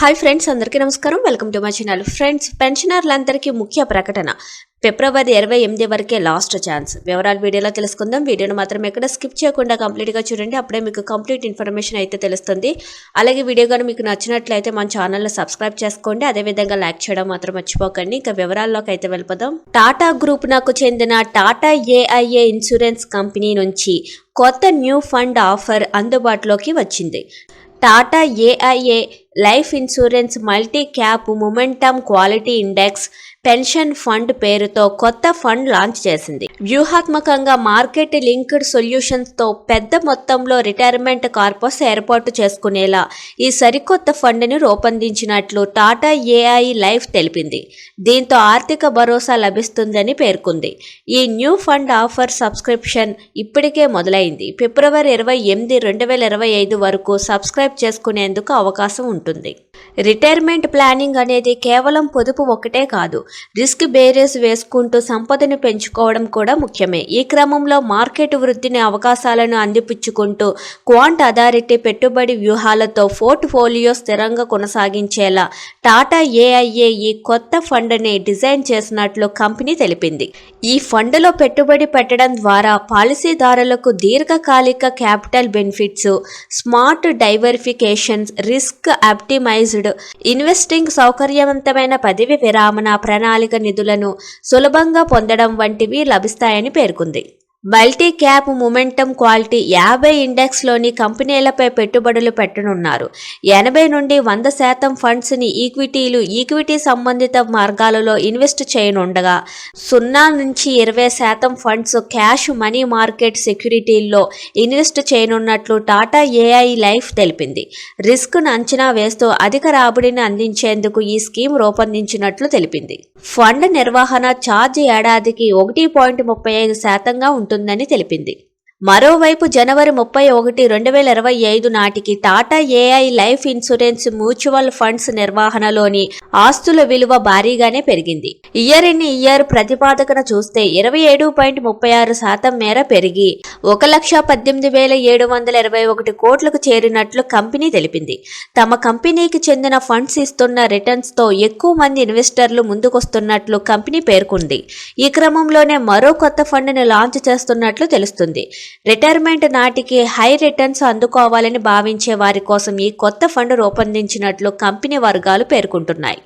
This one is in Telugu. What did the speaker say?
హాయ్ ఫ్రెండ్స్ అందరికీ నమస్కారం. Welcome to my channel friends పెన్షనర్లందరికీ ముఖ్య ప్రకటన. ఫిబ్రవరి ఇరవై ఎనిమిది వరకే లాస్ట్ ఛాన్స్ వివరాలు వీడియోలో తెలుసుకుందాం. వీడియోను మాత్రం ఎక్కడ స్కిప్ చేయకుండా కంప్లీట్గా చూడండి. అప్పుడే మీకు కంప్లీట్ ఇన్ఫర్మేషన్ అయితే తెలుస్తుంది. అలాగే వీడియో కానీ మీకు నచ్చినట్లయితే మన ఛానల్ని సబ్స్క్రైబ్ చేసుకోండి. అదేవిధంగా లైక్ చేయడం మాత్రం మర్చిపోకండి. ఇంకా వివరాల్లోకి అయితే వెళ్ళిపోదాం. టాటా గ్రూప్ నాకు చెందిన టాటా ఏఐఏ ఇన్సూరెన్స్ కంపెనీ నుంచి కొత్త న్యూ ఫండ్ ఆఫర్ అందుబాటులోకి వచ్చింది. Tata AIA life insurance multi cap momentum quality index pension fund పేరుతో కొత్త ఫండ్ లాంచ్ చేసింది. వ్యూహాత్మకంగా మార్కెట్ లింక్డ్ సొల్యూషన్స్తో పెద్ద మొత్తంలో రిటైర్మెంట్ కార్పస్ ఏర్పాటు చేసుకునేలా ఈ సరికొత్త ఫండ్ను రూపొందించినట్లు టాటా ఏఐ లైఫ్ తెలిపింది. దీంతో ఆర్థిక భరోసా లభిస్తుందని పేర్కొంది. ఈ న్యూ ఫండ్ ఆఫర్ సబ్స్క్రిప్షన్ ఇప్పటికే మొదలైంది. ఫిబ్రవరి ఇరవై ఎనిమిది రెండు వేల ఇరవై ఐదు వరకు సబ్స్క్రైబ్ చేసుకునేందుకు అవకాశం ఉంటుంది. రిటైర్మెంట్ ప్లానింగ్ అనేది కేవలం పొదుపు ఒకటే కాదు రిస్క్ బేరేజ్ వేసుకుంటూ సంపదను పెంచుకోవడం కూడా ముఖ్యమే. ఈ క్రమంలో మార్కెట్ వృద్ధిని అవకాశాలను అందిపుచ్చుకుంటూ క్వాంట్ అథారిటీ పెట్టుబడి వ్యూహాలతో పోర్ట్ఫోలియో స్థిరంగా కొనసాగించేలా టాటా ఏఐఏ ఈ కొత్త ఫండ్ని డిజైన్ చేసినట్లు కంపెనీ తెలిపింది. ఈ ఫండ్లో పెట్టుబడి పెట్టడం ద్వారా పాలసీదారులకు దీర్ఘకాలిక capital benefits smart verifications risk optimised investing సౌకర్యవంతమైన పదవి విరామణ ప్రణాళిక నిధులను సులభంగా పొందడం వంటివి లభిస్తాయని పేర్కొంది. మల్టీ క్యాప్ మొమెంటం క్వాలిటీ యాభై ఇండెక్స్లోని కంపెనీలపై పెట్టుబడులు పెట్టనున్నారు. ఎనభై నుండి వంద శాతం ఫండ్స్ని ఈక్విటీలు ఈక్విటీ సంబంధిత మార్గాలలో ఇన్వెస్ట్ చేయనుండగా సున్నా నుంచి ఇరవై శాతం ఫండ్స్ క్యాష్ మనీ మార్కెట్ సెక్యూరిటీల్లో ఇన్వెస్ట్ చేయనున్నట్లు టాటా ఏఐ లైఫ్ తెలిపింది. రిస్క్ను అంచనా వేస్తూ అధిక రాబడిని అందించేందుకు ఈ స్కీమ్ రూపొందించినట్లు తెలిపింది. ఫండ్ నిర్వహణ ఛార్జ్ ఏడాదికి ఒకటి పాయింట్ ముప్పై ఐదు శాతంగా ఉంటుందని తెలిపింది. మరోవైపు జనవరి ముప్పై ఒకటి రెండు వేల ఇరవై ఐదు నాటికి Tata AI life insurance mutual funds నిర్వహణలోని ఆస్తుల విలువ భారీగానే పెరిగింది. ఇయర్ ఇన్ ఇయర్ ప్రతిపాదకన చూస్తే ఇరవై ఏడు పాయింట్ ముప్పై ఆరు శాతం మేర పెరిగి ఒక లక్ష పద్దెనిమిది వేల ఏడు వందల ఇరవై ఒకటి కోట్లకు చేరినట్లు కంపెనీ తెలిపింది. తమ కంపెనీకి చెందిన ఫండ్స్ ఇస్తున్న రిటర్న్స్తో ఎక్కువ మంది ఇన్వెస్టర్లు ముందుకొస్తున్నట్లు కంపెనీ పేర్కొంది. ఈ క్రమంలోనే మరో కొత్త ఫండ్ని లాంచ్ చేస్తున్నట్లు తెలుస్తుంది. రిటైర్మెంట్ నాటికి హై రిటర్న్స్ అందుకోవాలని భావించే వారి కోసం ఈ కొత్త ఫండ్ రూపొందించినట్లు కంపెనీ వర్గాలు పేర్కొంటున్నాయి.